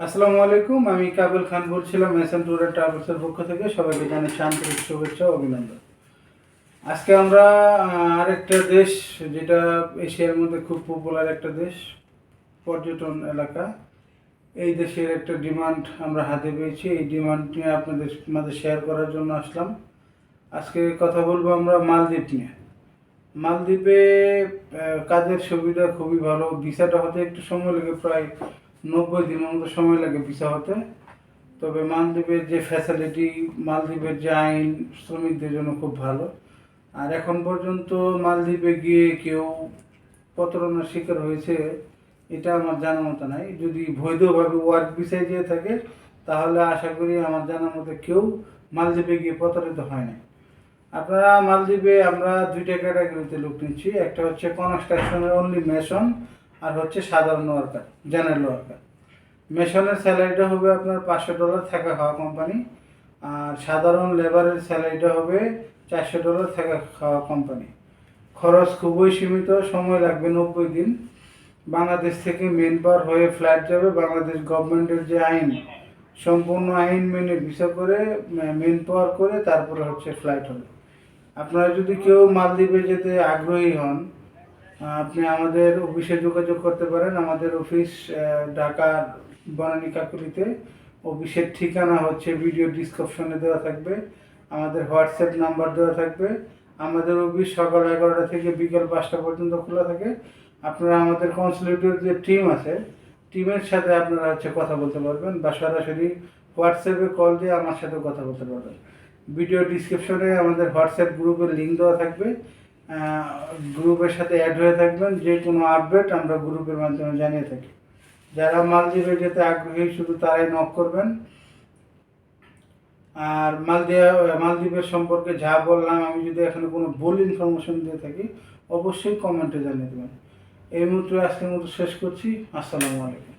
আসসালামু আলাইকুম, আমি কাবিল খান বলছিলাম এসএম ট্যুর অ্যান্ড ট্রাভেলসের পক্ষ থেকে সবাইকে জানাই আন্তরিক শুভেচ্ছা অভিনন্দন। আজকে আমরা আরেকটা দেশ, যেটা এশিয়ার মধ্যে খুব পপুলার একটা দেশ, পর্যটন এলাকা। এই দেশের একটা ডিমান্ড আমরা হাতে পেয়েছি। এই ডিমান্ড নিয়ে আপনাদের মাঝে শেয়ার করার জন্য আসলাম। আজকে কথা বলব আমরা মালদ্বীপ নিয়ে। মালদ্বীপে কাজের সুবিধা খুবই ভালো। ভিসাটা হতে একটু সময় লাগে, প্রায় নব্বই দিনের মতো সময় লাগে ভিসা হতে। তবে মালদ্বীপের যে ফ্যাসিলিটি মালদ্বীপের যে আইন, শ্রমিকদের জন্য খুব ভালো। আর এখন পর্যন্ত মালদ্বীপে গিয়ে কেউ প্রতারণার শিকার হয়েছে, এটা আমার জানা মতো নাই। যদি বৈধভাবে ওয়ার্ক ভিসায় গিয়ে থাকে, তাহলে আশা করি আমার জানার মতো কেউ মালদ্বীপে গিয়ে প্রতারিত হয় না আপনারা মালদ্বীপে আমরা দুইটা ক্যাটাগরিতে লোক নিচ্ছি। একটা হচ্ছে কনস্ট্রাকশনের অনলি মেশন আর হচ্ছে সাধারণ ওয়ার্কার জেনারেল ওয়ার্কার মেশনের স্যালারিটা হবে আপনার পাঁচশো ডলার থাকা খাওয়া কোম্পানি আর সাধারণ লেবারের স্যালারিটা হবে চারশো ডলার থাকা খাওয়া কোম্পানি খরচ খুবই সীমিত, সময় লাগবে নব্বই দিন। বাংলাদেশ থেকে মেন পাওয়ার হয়ে ফ্ল্যাট যাবে বাংলাদেশ গভর্নমেন্টের যে আইন, সম্পূর্ণ আইন মেনে ভিসা করে মেন পাওয়ার করে তারপরে হচ্ছে ফ্লাইট হবে। আপনারা যদি কেউ মালদ্বীপে যেতে আগ্রহী হন আপনি আমাদের অফিসে যোগাযোগ করতে পারেন। আমাদের অফিস ঢাকার বনানী কাকুলিতে। অফিসের ঠিকানা হচ্ছে ভিডিও ডিসক্রিপশনে দেওয়া থাকবে। আমাদের হোয়াটসঅ্যাপ নাম্বার দেওয়া থাকবে। আমাদের অফিস সকাল এগারোটা থেকে বিকেল পাঁচটা পর্যন্ত খোলা থাকে। আপনারা আমাদের কনসুলেটের যে টিম আছে টিমের সাথে আপনারা হচ্ছে কথা বলতে পারবেন বা সরাসরি হোয়াটসঅ্যাপে কল দিয়ে আমার সাথে কথা বলতে পারবেন। ভিডিও ডিসক্রিপশনে আমাদের হোয়াটসঅ্যাপ গ্রুপের লিঙ্ক দেওয়া থাকবে। গ্রুপের সাথে অ্যাড হয়ে থাকবেন, যে কোনো আপডেট আমরা গ্রুপের মাধ্যমে জানিয়ে থাকি। যারা মালদ্বীপে যেতে আগ্রহী, শুধু তারাই নক করবেন। আর মালদ্বীপ মালদ্বীপের সম্পর্কে যা বললাম, আমি যদি এখানে কোনো ভুল ইনফরমেশন দিয়ে থাকি, অবশ্যই কমেন্টে জানিয়ে দেবেন। এই মুহূর্তে আজকের মতো শেষ করছি। আসসালামু আলাইকুম।